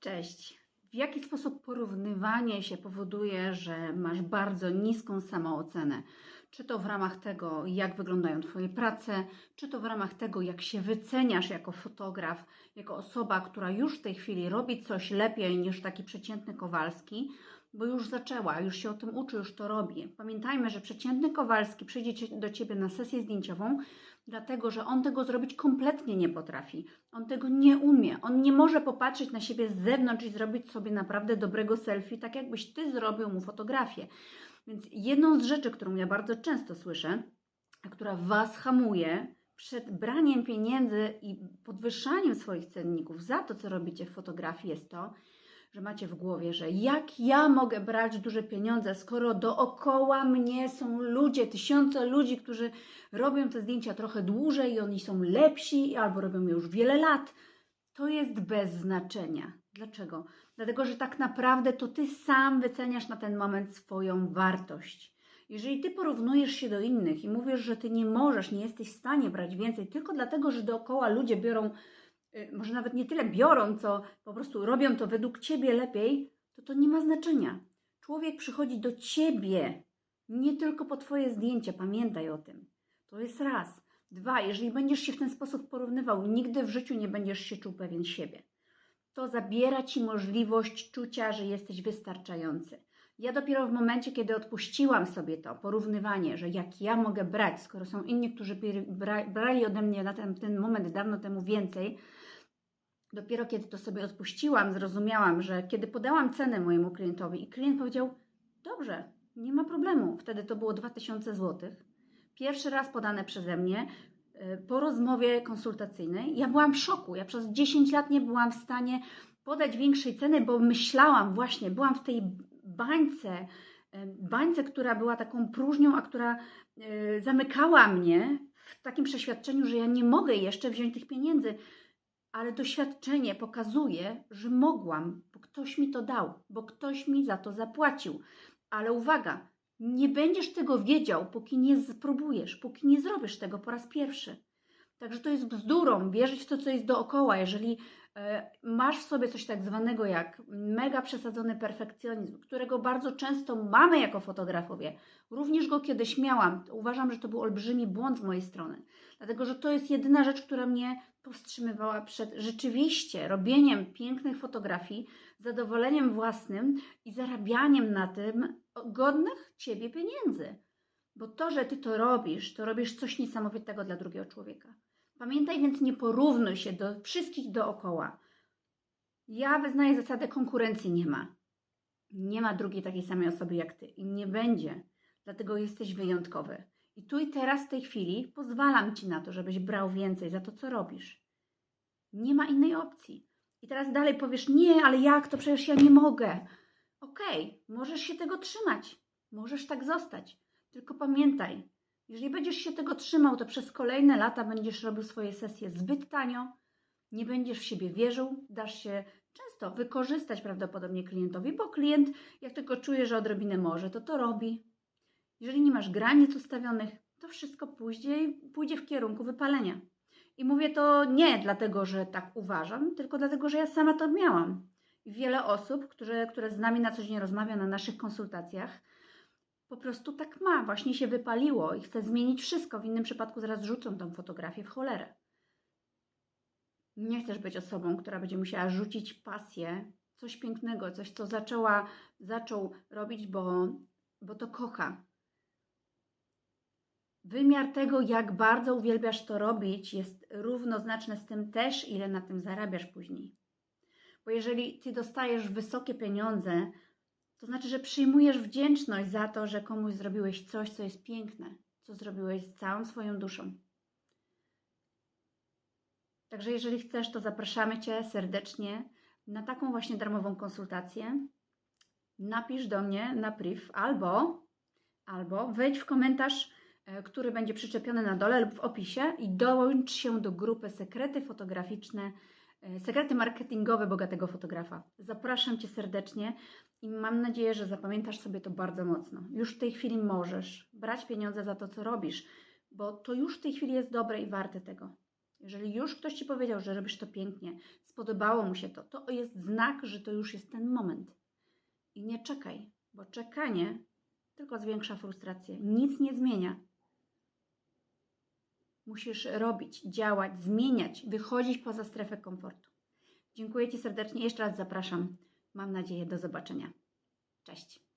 Cześć. W jaki sposób porównywanie się powoduje, że masz bardzo niską samoocenę? Czy to w ramach tego, jak wyglądają Twoje prace, czy to w ramach tego, jak się wyceniasz jako fotograf, jako osoba, która już w tej chwili robi coś lepiej niż taki przeciętny Kowalski, bo już zaczęła, już się o tym uczy, już to robi. Pamiętajmy, że przeciętny Kowalski przyjdzie do Ciebie na sesję zdjęciową, dlatego że on tego zrobić kompletnie nie potrafi. On tego nie umie. On nie może popatrzeć na siebie z zewnątrz i zrobić sobie naprawdę dobrego selfie, tak jakbyś Ty zrobił mu fotografię. Więc jedną z rzeczy, którą ja bardzo często słyszę, a która Was hamuje przed braniem pieniędzy i podwyższaniem swoich cenników za to, co robicie w fotografii, jest to, że macie w głowie, że jak ja mogę brać duże pieniądze, skoro dookoła mnie są ludzie, tysiące ludzi, którzy robią te zdjęcia trochę dłużej i oni są lepsi albo robią je już wiele lat. To jest bez znaczenia. Dlaczego? Dlatego, że tak naprawdę to ty sam wyceniasz na ten moment swoją wartość. Jeżeli ty porównujesz się do innych i mówisz, że ty nie możesz, nie jesteś w stanie brać więcej tylko dlatego, że dookoła ludzie biorą może nawet nie tyle biorą, co po prostu robią to według ciebie lepiej, to to nie ma znaczenia. Człowiek przychodzi do ciebie, nie tylko po twoje zdjęcia, pamiętaj o tym. To jest raz. Dwa, jeżeli będziesz się w ten sposób porównywał, nigdy w życiu nie będziesz się czuł pewien siebie. To zabiera ci możliwość czucia, że jesteś wystarczający. Ja dopiero w momencie, kiedy odpuściłam sobie to porównywanie, że jak ja mogę brać, skoro są inni, którzy bra- brali ode mnie na ten, ten moment dawno temu więcej, dopiero kiedy to sobie odpuściłam, zrozumiałam, że kiedy podałam cenę mojemu klientowi i klient powiedział: Dobrze, nie ma problemu. Wtedy to było 2000 zł. Pierwszy raz podane przeze mnie y, po rozmowie konsultacyjnej. Ja byłam w szoku. Ja przez 10 lat nie byłam w stanie podać większej ceny, bo myślałam właśnie, byłam w tej bańce, bańce, która była taką próżnią, a która y, zamykała mnie w takim przeświadczeniu, że ja nie mogę jeszcze wziąć tych pieniędzy ale doświadczenie pokazuje, że mogłam, bo ktoś mi to dał, bo ktoś mi za to zapłacił. Ale uwaga, nie będziesz tego wiedział, póki nie spróbujesz, póki nie zrobisz tego po raz pierwszy. Także to jest bzdurą wierzyć w to, co jest dookoła. Jeżeli e, masz w sobie coś tak zwanego jak mega przesadzony perfekcjonizm, którego bardzo często mamy jako fotografowie, również go kiedyś miałam, uważam, że to był olbrzymi błąd z mojej strony. Dlatego, że to jest jedyna rzecz, która mnie powstrzymywała przed rzeczywiście robieniem pięknych fotografii, zadowoleniem własnym i zarabianiem na tym godnych Ciebie pieniędzy. Bo to, że Ty to robisz, to robisz coś niesamowitego dla drugiego człowieka. Pamiętaj więc, nie porównuj się do wszystkich dookoła. Ja wyznaję zasadę konkurencji nie ma. Nie ma drugiej takiej samej osoby jak Ty i nie będzie. Dlatego jesteś wyjątkowy. I tu i teraz, w tej chwili, pozwalam Ci na to, żebyś brał więcej za to, co robisz. Nie ma innej opcji. I teraz dalej powiesz, nie, ale jak to przecież ja nie mogę. Okej, możesz się tego trzymać. Możesz tak zostać. Tylko pamiętaj, jeżeli będziesz się tego trzymał, to przez kolejne lata będziesz robił swoje sesje zbyt tanio, nie będziesz w siebie wierzył, dasz się często wykorzystać prawdopodobnie klientowi, bo klient, jak tylko czuje, że odrobinę może, to to robi. Jeżeli nie masz granic ustawionych, to wszystko pójdzie, pójdzie w kierunku wypalenia. I mówię to nie dlatego, że tak uważam, tylko dlatego, że ja sama to miałam. I wiele osób, które, które z nami na co dzień rozmawia na naszych konsultacjach, po prostu tak ma, właśnie się wypaliło i chce zmienić wszystko. W innym przypadku zaraz rzucą tą fotografię w cholerę. Nie chcesz być osobą, która będzie musiała rzucić pasję, coś pięknego, coś, co zaczęła, zaczął robić, bo, bo to kocha. Wymiar tego, jak bardzo uwielbiasz to robić, jest równoznaczny z tym też, ile na tym zarabiasz później. Bo jeżeli ty dostajesz wysokie pieniądze, to znaczy, że przyjmujesz wdzięczność za to, że komuś zrobiłeś coś, co jest piękne, co zrobiłeś z całą swoją duszą. Także jeżeli chcesz, to zapraszamy Cię serdecznie na taką właśnie darmową konsultację. Napisz do mnie na priv albo, albo wejdź w komentarz, e, który będzie przyczepiony na dole lub w opisie i dołącz się do grupy Sekrety Fotograficzne, Sekrety Marketingowe Bogatego Fotografa. Zapraszam Cię serdecznie i mam nadzieję, że zapamiętasz sobie to bardzo mocno. Już w tej chwili możesz brać pieniądze za to, co robisz, bo to już w tej chwili jest dobre i warte tego. Jeżeli już ktoś Ci powiedział, że robisz to pięknie, spodobało mu się to, to jest znak, że to już jest ten moment. I nie czekaj, bo czekanie tylko zwiększa frustrację, nic nie zmienia. Musisz robić, działać, zmieniać, wychodzić poza strefę komfortu. Dziękuję Ci serdecznie. Jeszcze raz zapraszam. Mam nadzieję do zobaczenia. Cześć.